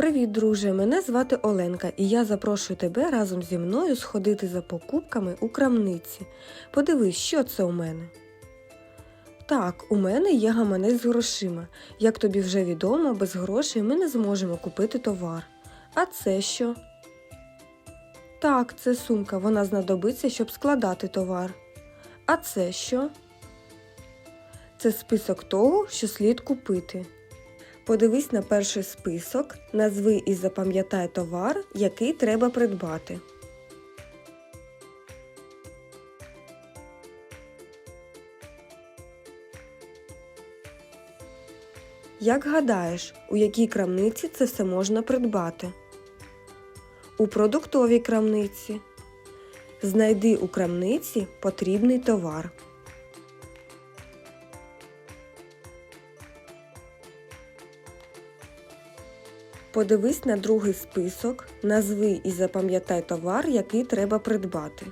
Привіт, друже! Мене звати Оленка, і я запрошую тебе разом зі мною сходити за покупками у крамниці. Подивись, що це у мене. Так, у мене є гаманець з грошима. Як тобі вже відомо, без грошей ми не зможемо купити товар. А це що? Так, це сумка, вона знадобиться, щоб складати товар. А це що? Це список того, що слід купити. Подивись на перший список, назви і запам'ятай товар, який треба придбати. Як гадаєш, у якій крамниці це все можна придбати? У продуктовій крамниці. Знайди у крамниці потрібний товар. Подивись на другий список, назви і запам'ятай товар, який треба придбати.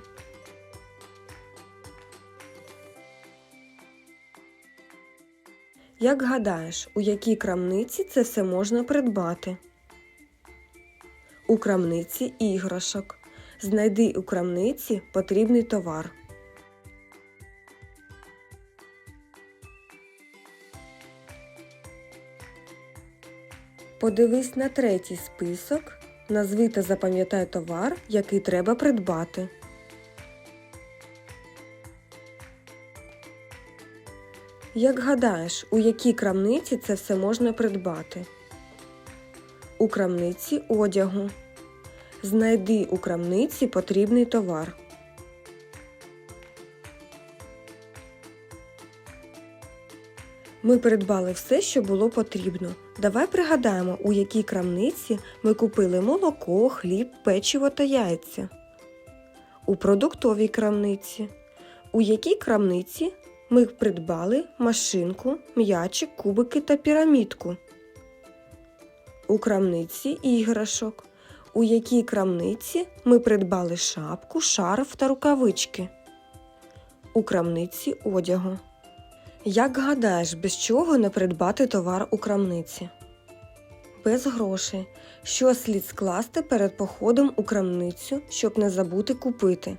Як гадаєш, у якій крамниці це все можна придбати? У крамниці іграшок. Знайди у крамниці потрібний товар. Подивись на третій список. Назви та запам'ятай товар, який треба придбати. Як гадаєш, у якій крамниці це все можна придбати? У крамниці одягу. Знайди у крамниці потрібний товар. Ми придбали все, що було потрібно. Давай пригадаємо, у якій крамниці ми купили молоко, хліб, печиво та яйця. У продуктовій крамниці. У якій крамниці ми придбали машинку, м'ячик, кубики та пірамідку. У крамниці іграшок. У якій крамниці ми придбали шапку, шарф та рукавички. У крамниці одягу. Як гадаєш, без чого не придбати товар у крамниці? Без грошей. Що слід скласти перед походом у крамницю, щоб не забути купити?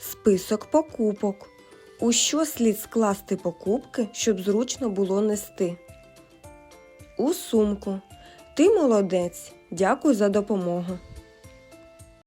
Список покупок. У що слід скласти покупки, щоб зручно було нести? У сумку. Ти молодець. Дякую за допомогу.